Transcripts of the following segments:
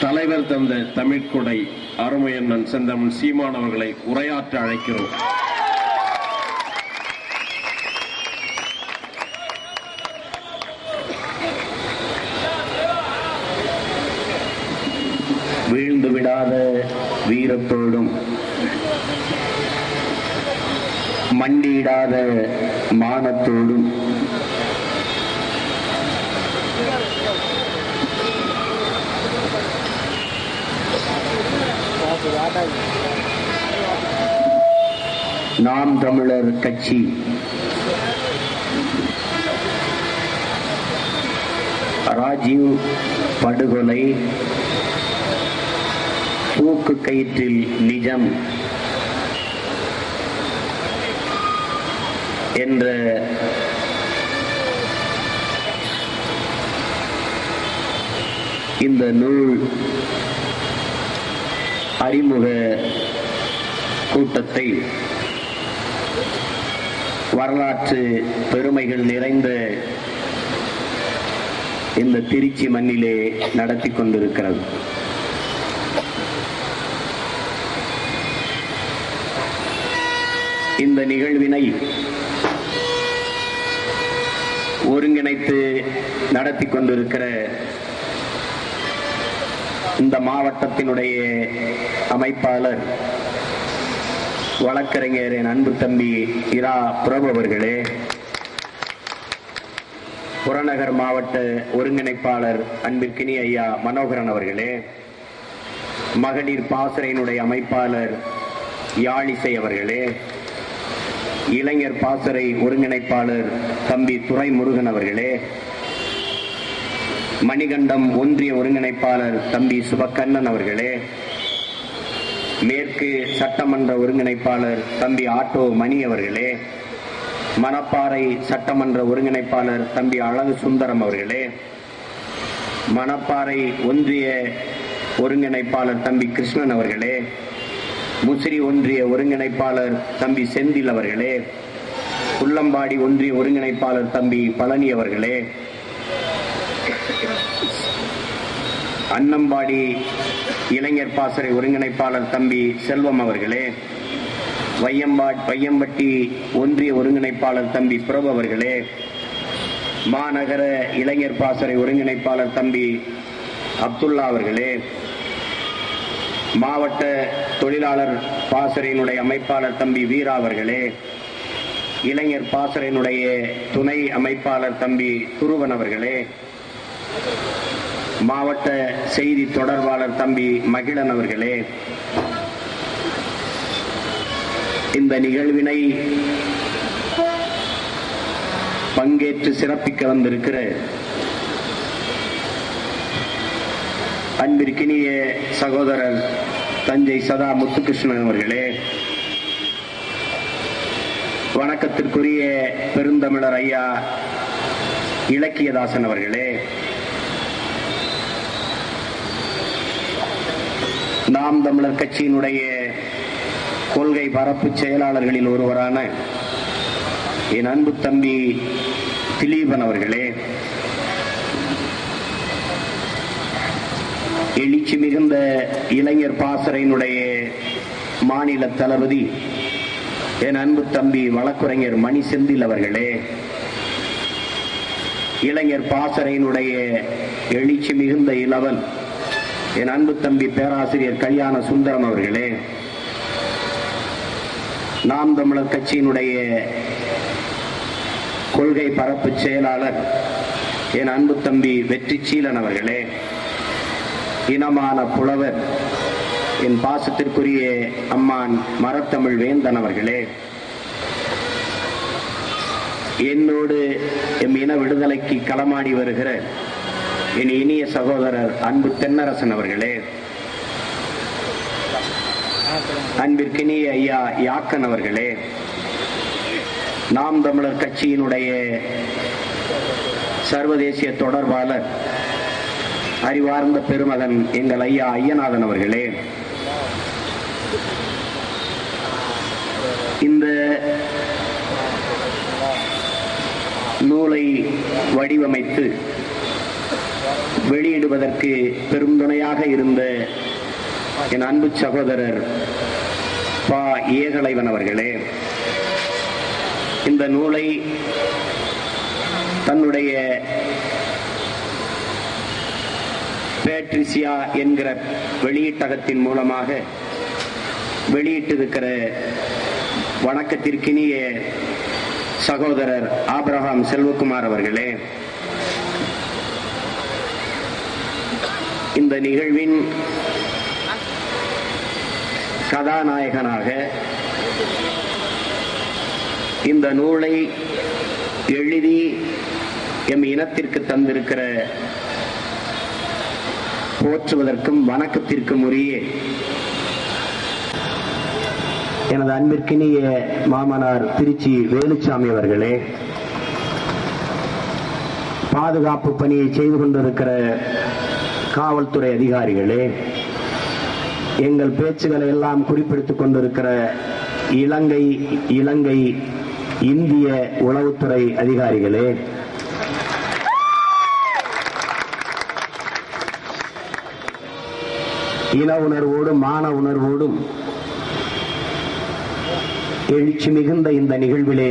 தலைவர் தந்த தமிழ்கொடை அருமையண்ணன் செந்தமன் சீமான் அவர்களை உரையாற்ற அழைக்கிறோம். வீழ்ந்து விடாத வீரத்தோடும் மண்டியிடாத மானத்தோடும். நாம் தமிழர் கட்சி. ராஜீவ் படுகொலை. தூக்கு கயிற்றில் நிஜம். என்ற இந்த நூல் அறிமுக கூட்டத்தை வரலாற்று பெருமைகள் நிறைந்த இந்த திருச்சி மண்ணிலே நடத்தி கொண்டிருக்கிறது. இந்த நிகழ்வினை ஒருங்கிணைத்து நடத்தி கொண்டிருக்கிற இந்த மாவட்டத்தினுடைய அமைப்பாளர் வழக்கறிஞர் என் அன்பு தம்பி இரா பிரபு அவர்களே புறநகர் மாவட்ட ஒருங்கிணைப்பாளர் அன்பிற்கினி ஐயா மனோகரன் அவர்களே மகளிர் பாசறையினுடைய அமைப்பாளர் யாழிசை அவர்களே இளைஞர் பாசறை ஒருங்கிணைப்பாளர் தம்பி துரை முருகன் அவர்களே மணிகண்டம் ஒன்றிய ஒருங்கிணைப்பாளர் தம்பி சுபக்கண்ணன் அவர்களே மேற்கு சட்டமன்ற ஒருங்கிணைப்பாளர் தம்பி ஆட்டோ மணி அவர்களே மணப்பாறை சட்டமன்ற ஒருங்கிணைப்பாளர் தம்பி அழகு சுந்தரம் அவர்களே மணப்பாறை ஒன்றிய ஒருங்கிணைப்பாளர் தம்பி கிருஷ்ணன் அவர்களே முசிறி ஒன்றிய ஒருங்கிணைப்பாளர் தம்பி செந்தில் அவர்களே புள்ளம்பாடி ஒன்றிய ஒருங்கிணைப்பாளர் தம்பி பழனி அவர்களே அன்னம்பாடி இளைஞர் பாசறை ஒருங்கிணைப்பாளர் தம்பி செல்வம் அவர்களே வையம்பா வையம்பட்டி ஒன்றிய ஒருங்கிணைப்பாளர் தம்பி பிரபு அவர்களே மாநகர இளைஞர் பாசறை ஒருங்கிணைப்பாளர் தம்பி அப்துல்லா அவர்களே மாவட்ட தொழிலாளர் பாசறையினுடைய அமைப்பாளர் தம்பி வீரா அவர்களே இளைஞர் பாசறையினுடைய துணை அமைப்பாளர் தம்பி துருவன் அவர்களே மாவட்ட செய்தி தொடர்பாளர் தம்பி மகிழன் அவர்களே இந்த நிகழ்வினை பங்கேற்று சிறப்பிக்க வந்திருக்கிற அன்பிற்கினிய சகோதரர் தஞ்சை சதா முத்துகிருஷ்ணன் அவர்களே வணக்கத்திற்குரிய பெருந்தமிழர் ஐயா இலக்கியதாசன் அவர்களே நாம் தமிழர் கட்சியினுடைய கொள்கை பரப்பு செயலாளர்களில் ஒருவரான என் அன்பு தம்பி திலீபன் அவர்களே எழுச்சி மிகுந்த இளைஞர் பாசறையினுடைய மாநில தளபதி என் அன்பு தம்பி வழக்குரைஞர் மணி செந்தில் அவர்களே இளைஞர் பாசறையினுடைய எழுச்சி மிகுந்த இளவல் என் அன்பு தம்பி பேராசிரியர் கல்யாண சுந்தரம் அவர்களே நாம் தமிழர் கட்சியினுடைய கொள்கை பரப்பு செயலாளர் என் அன்பு தம்பி வெற்றி சீலன் அவர்களே இனமான புலவர் என் பாசத்திற்குரிய அம்மான் மரத்தமிழ் வேந்தன் அவர்களே என்னோடு எம் இன விடுதலைக்கு களமாடி வருகிற என் இனிய சகோதரர் அன்பு தென்னரசன் அவர்களே. அன்பிற்கினிய ஐயா யாக்கன் அவர்களே. நாம் தமிழர் கட்சியினுடைய சர்வதேசிய தொடர்பாளர் அறிவார்ந்த பெருமகன் எங்கள் ஐயா ஐயநாதன் அவர்களே. இந்த நூலை வடிவமைத்து வெளியிடுவதற்கு பெரும் துணையாக இருந்த என் அன்பு சகோதரர் பா. ஏகலைவன் அவர்களே இந்த நூலை தன்னுடைய பேட்ரிசியா என்கிற வெளியீட்டகத்தின் மூலமாக வெளியிட்டிருக்கிற வணக்கத்திற்கினிய சகோதரர் ஆபிரகாம் செல்வகுமார் அவர்களே இந்த நிகழ்வின் கதாநாயகனாக இந்த நூலை எழுதி எம் இனத்திற்கு தந்திருக்கிற போற்றுவதற்கும் வணக்கத்திற்கும் உரிய எனது அன்பிற்கினிய மாமனார் திருச்சி வேலுச்சாமி அவர்களே பாதுகாப்பு பணியை செய்து கொண்டிருக்கிற காவல்துறை அதிகாரிகளே எங்கள் பேச்சுகளை எல்லாம் குறிப்பிடுத்துக் கொண்டிருக்கிற இலங்கை இலங்கை இந்திய உளவுத்துறை அதிகாரிகளே இன உணர்வோடும் மான உணர்வோடும் எழுச்சி மிகுந்த இந்த நிகழ்விலே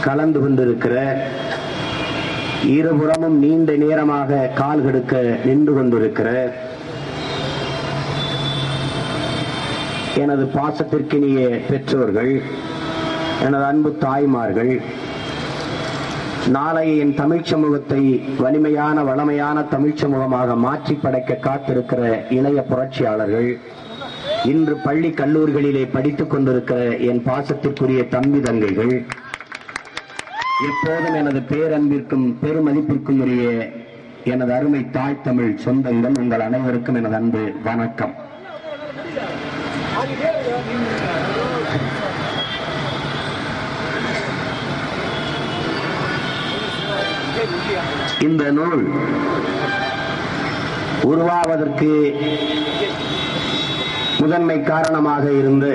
கலந்து கொண்டிருக்கிற இருபுறமும் நீண்ட நேரமாக கால் கெடுக்க நின்று கொண்டிருக்கிற எனது பாசத்திற்கினிய பெற்றோர்கள் எனது அன்பு தாய்மார்கள் நாளைய என் தமிழ் சமூகத்தை வலிமையான வளமையான தமிழ் சமூகமாக மாற்றி படைக்க காத்திருக்கிற இளைய புரட்சியாளர்கள் இன்று பள்ளி கல்லூரிகளிலே படித்துக் கொண்டிருக்கிற என் பாசத்திற்குரிய தம்பி தங்கைகள் இப்போதும் எனது பேரன்பிற்கும் பெருமதிப்பிற்கும் உரிய எனது அருமை தாய் தமிழ் சொந்தங்கள் உங்கள் அனைவருக்கும் எனது அன்பு வணக்கம். இந்த நூல் உருவாவதற்கு முதன்மை காரணமாக இருந்து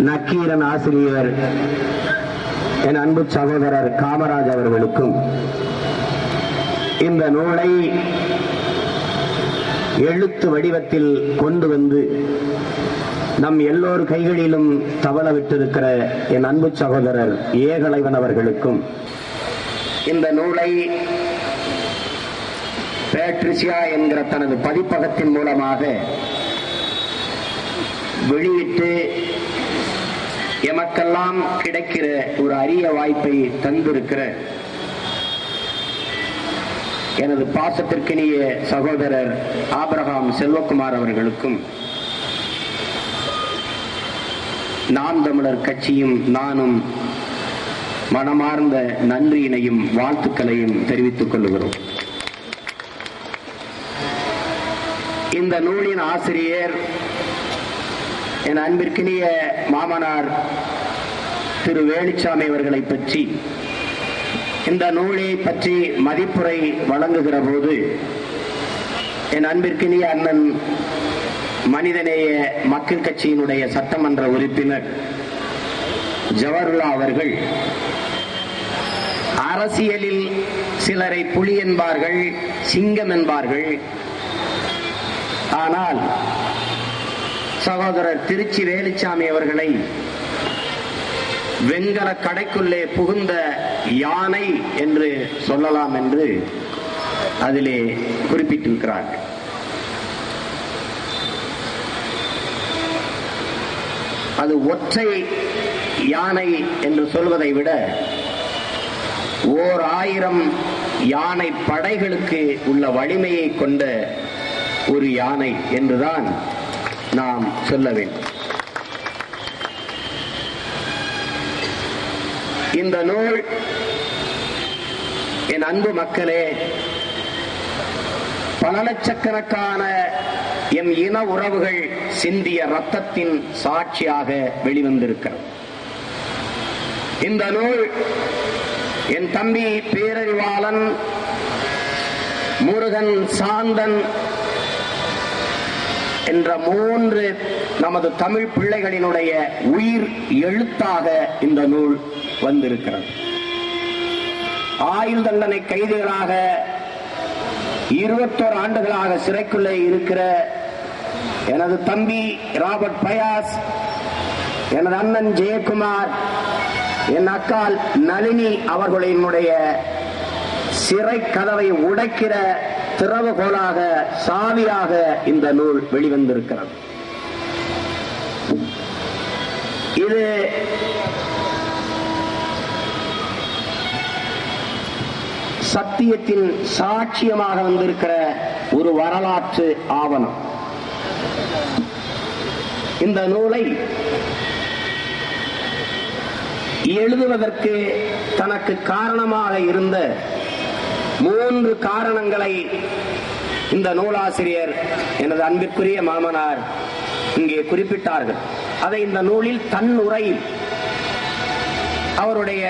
நக்கீரன் ஆசிரியர் என் அன்பு சகோதரர் காமராஜ் அவர்களுக்கும் இந்த நூலை எழுத்து வடிவத்தில் கொண்டு வந்து நம் எல்லோர் கைகளிலும் தவள விட்டிருக்கிற என் அன்பு சகோதரர் ஏகலைவன் அவர்களுக்கும் இந்த நூலை பேட்ரிசியா என்கிற தனது பதிப்பகத்தின் மூலமாக வெளியிட்டு எமக்கெல்லாம் கிடைக்கிற ஒரு அரிய வாய்ப்பை தந்திருக்கிற எனது பாசத்திற்கினிய சகோதரர் ஆபிரகாம் செல்வகுமார் அவர்களுக்கும் நாம் தமிழர் கட்சியும் நானும் மனமார்ந்த நன்றியினையும் வாழ்த்துக்களையும் தெரிவித்துக் கொள்கிறோம். இந்த நூலின் ஆசிரியர் என் அன்பிற்கினிய மாமனார் திரு வேலுச்சாமி அவர்களை பற்றி இந்த நூலை பற்றி மதிப்புரை வழங்குகிற போது என் அன்பிற்கினிய அண்ணன் மனிதநேய மக்கள் கட்சியினுடைய சட்டமன்ற உறுப்பினர் ஜவஹர்லா அவர்கள் அரசியலில் சிலரை புலி என்பார்கள் சிங்கம் என்பார்கள். ஆனால் சகோதரர் திருச்சி வேலுச்சாமி அவர்களை வெண்கல கடைக்குள்ளே புகுந்த யானை என்று சொல்லலாம் என்று அதிலே குறிப்பிட்டிருக்கிறார்கள் அது ஒற்றை யானை என்று சொல்வதை விட ஓர் ஆயிரம் யானை படைகளுக்கு உள்ள வலிமையை கொண்ட ஒரு யானை என்றுதான் நாம் சொல்ல வேண்டும். இந்த நூல் என் அன்பு மக்களே பல லட்சக்கணக்கான எம் இன உறவுகள் சிந்திய ரத்தத்தின் சாட்சியாக வெளிவந்திருக்கிறது. இந்த நூல் என் தம்பி பேரறிவாளன் முருகன் சாந்தன் என்ற மூன்று நமது தமிழ் பிள்ளைகளினுடைய உயிர் எழுத்தாக இந்த நூல் வந்திருக்கிறது. ஆயுள் தண்டனை கைதிகளாக இருபத்தோரு ஆண்டுகளாக சிறைக்குள்ளே இருக்கிற எனது தம்பி ராபர்ட் பயாஸ் எனது அண்ணன் ஜெயக்குமார் என் அக்கால் நளினி அவர்களினுடைய சிறை கதவை உடைக்கிற திறவுகோலாக சாவியாக இந்த நூல் வெளிவந்திருக்கிறது. இது சத்தியத்தின் சாட்சியமாக வந்திருக்கிற ஒரு வரலாற்று ஆவணம். இந்த நூலை எழுதுவதற்கு தனக்கு காரணமாக இருந்த மூன்று காரணங்களை இந்த நூலாசிரியர் எனது அன்பிற்குரிய மாமனார் இங்கே குறிப்பிட்டார்கள். அதை இந்த நூலில் தன் உரையில் அவருடைய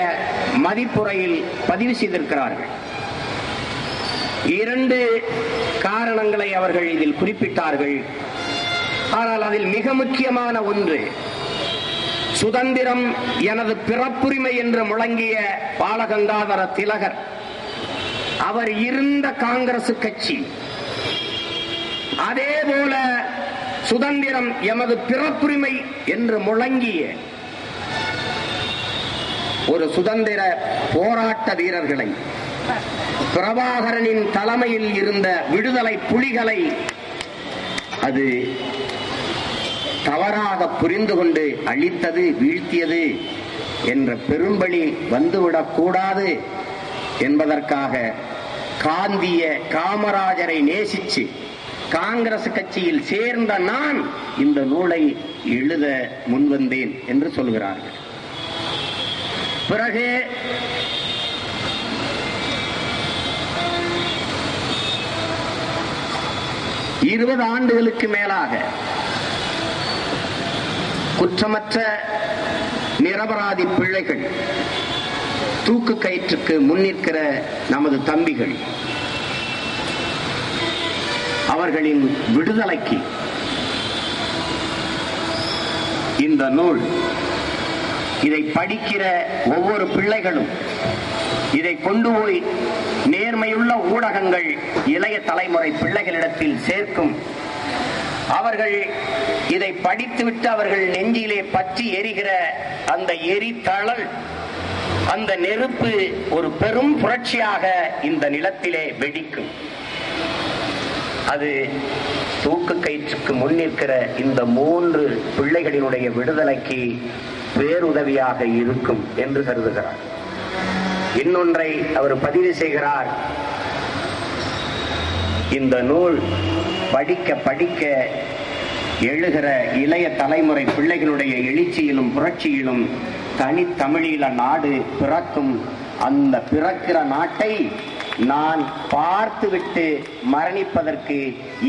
மதிப்புரையில் பதிவு செய்திருக்கிறார்கள். இரண்டு காரணங்களை அவர்கள் இதில் குறிப்பிட்டார்கள். ஆனால் அதில் மிக முக்கியமான ஒன்று சுதந்திரம் எனது பிறப்புரிமை என்று முழங்கிய பாலகங்காதர திலகர் அவர் இருந்த காங்கிரஸ் கட்சி. அதே போல சுதந்திரம் எமது பிறப்புரிமை என்று முழங்கிய ஒரு சுதந்திர போராட்ட வீரர்களை பிரபாகரனின் தலைமையில் இருந்த விடுதலை புலிகளை அது தவறாக புரிந்து கொண்டு அழித்தது வீழ்த்தியது என்ற பெரும்பலி வந்துவிடக் கூடாது என்பதற்காக காந்திய காமராஜரை நேசிச்சு காங்கிரஸ் கட்சியில் சேர்ந்த நான் இந்த நூலை எழுத முன்வந்தேன் என்று சொல்கிறார்கள். பிறகு இருபது ஆண்டுகளுக்கு மேலாக குற்றமற்ற நிரபராதி பிள்ளைகள் தூக்கு கயிற்றுக்கு முன்னிற்கிற நமது தம்பிகள் அவர்களின் விடுதலைக்கு இந்த நூல் இதை படிக்கிற ஒவ்வொரு பிள்ளைகளும் இதை கொண்டு போய் நேர்மையுள்ள ஊடகங்கள் இளைய தலைமுறை பிள்ளைகளிடத்தில் சேர்க்கும். அவர்கள் இதை படித்துவிட்டு அவர்கள் நெஞ்சிலே பற்றி எரிகிற அந்த எரித்தழல் அந்த நெருப்பு ஒரு பெரும் புரட்சியாக இந்த நிலத்திலே வெடிக்கும். அது தூக்கு கயிற்றுக்கு முன்னிற்கிற இந்த மூன்று பிள்ளைகளினுடைய விடுதலைக்கு பேருதவியாக இருக்கும் என்று கருதுகிறார். இன்னொன்றை அவர் பதிவு செய்கிறார். இந்த நூல் படிக்க படிக்க எழுகிற இளைய தலைமுறை பிள்ளைகளுடைய எழுச்சியிலும் புரட்சியிலும் தனித்தமிழீழ நாடு பிறக்கும் அந்த பிறக்கிற நாட்டை நான் பார்த்துவிட்டு மரணிப்பதற்கு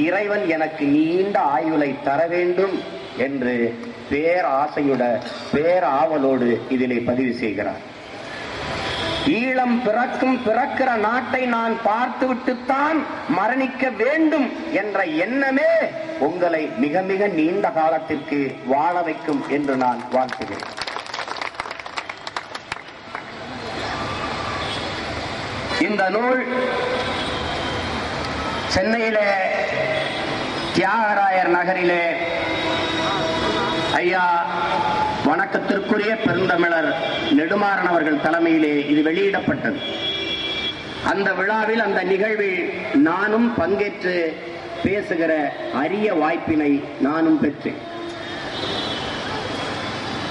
இறைவன் எனக்கு நீண்ட ஆயுளை தர வேண்டும் என்று பேராசையுட பேராவலோடு இதிலே பதிவு செய்கிறார். ஈழம் பிறக்கும் பிறக்கிற நாட்டை நான் பார்த்துவிட்டுத்தான் மரணிக்க வேண்டும் என்ற எண்ணமே உங்களை மிக மிக நீண்ட காலத்திற்கு வாழ வைக்கும் என்று நான் வாழ்த்துகிறேன். இந்த நூல் சென்னையிலே தியாகராயர் நகரிலே ஐயா வணக்கத்திற்குரிய பெருந்தமிழர் நெடுமாறன் அவர்கள் தலைமையிலே இது வெளியிடப்பட்டது. அந்த விழாவில் அந்த நிகழ்வில் நானும் பங்கேற்று பேசுகிற அரிய வாய்ப்பினை நானும் பெற்றேன்.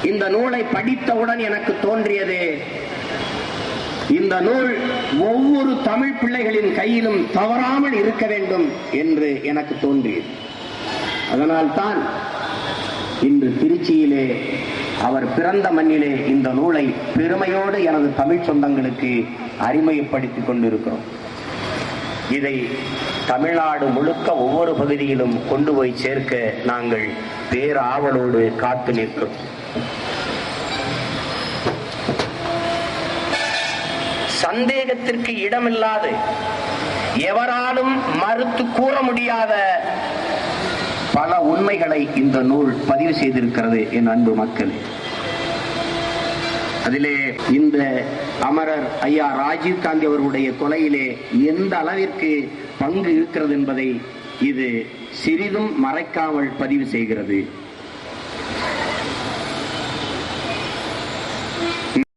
இந்த நூலை படித்தவுடன் எனக்கு தோன்றியது இந்த நூல் ஒவ்வொரு தமிழ் பிள்ளைகளின் கையிலும் தவறாமல் இருக்க வேண்டும் என்று எனக்கு தோன்றியது. அதனால்தான் இன்று திருச்சியிலே அவர் பிறந்த மண்ணிலே இந்த நூலை பெருமையோடு எனது தமிழ் சொந்தங்களுக்கு அறிமுகப்படுத்திக் கொண்டிருக்கிறோம். இதை தமிழ்நாடு முழுக்க ஒவ்வொரு பகுதியிலும் கொண்டு போய் சேர்க்க நாங்கள் பேராவலோடு காத்து நிற்கிறோம். சந்தேகத்திற்கு இடமில்லாது எவராலும் மறுத்து கூற முடியாத பல உண்மைகளை இந்த நூல் பதிவு செய்திருக்கிறது என் அன்பு மக்களே. அதிலே இந்த அமரர் ஐயா ராஜீவ் காந்தி அவர்களுடைய கொலையிலே எந்த அளவிற்கு பங்கு இருக்கிறது என்பதை இது சிறிதும் மறைக்காமல் பதிவு செய்கிறது.